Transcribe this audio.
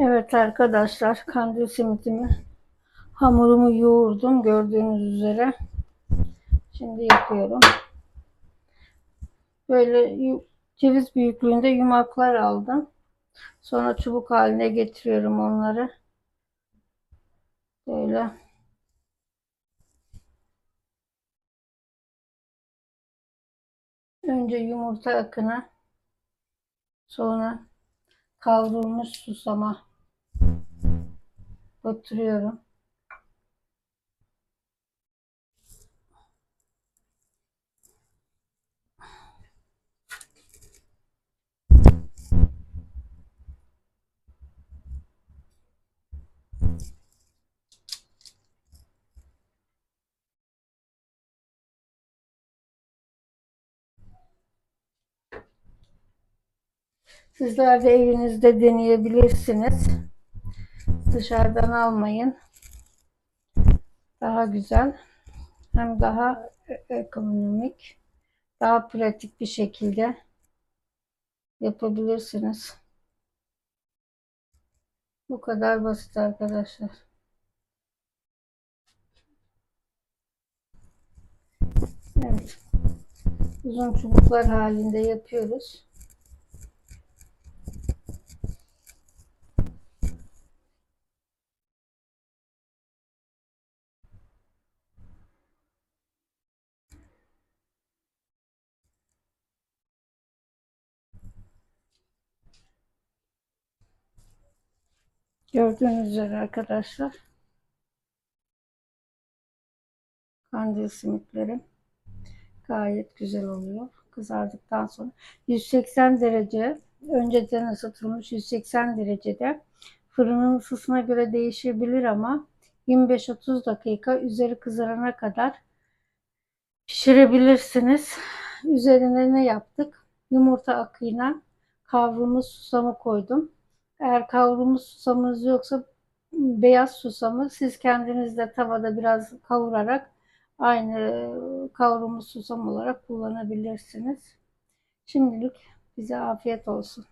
Evet arkadaşlar kandil simitimi hamurumu yoğurdum gördüğünüz üzere. Şimdi yapıyorum. Böyle ceviz büyüklüğünde yumaklar aldım. Sonra çubuk haline getiriyorum onları. Böyle. Önce yumurta akını, sonra kavrulmuş susama batırıyorum. Sizler de evinizde deneyebilirsiniz. Dışarıdan almayın. Daha güzel. Hem daha e- ekonomik, daha pratik bir şekilde yapabilirsiniz. Bu kadar basit arkadaşlar. Evet. Uzun çubuklar halinde yapıyoruz. Gördüğünüz üzere arkadaşlar. Kandil simitlerim gayet güzel oluyor. Kızardıktan sonra 180 derece önceden ısıtılmış 180 derecede fırının ısısına göre değişebilir ama 25-30 dakika üzeri kızarana kadar pişirebilirsiniz. Üzerine ne yaptık? Yumurta akıyla kavrulmuş susamı koydum. Eğer kavrulmuş susamınız yoksa beyaz susamı siz kendiniz de tavada biraz kavurarak aynı kavrulmuş susam olarak kullanabilirsiniz. Şimdilik bize afiyet olsun.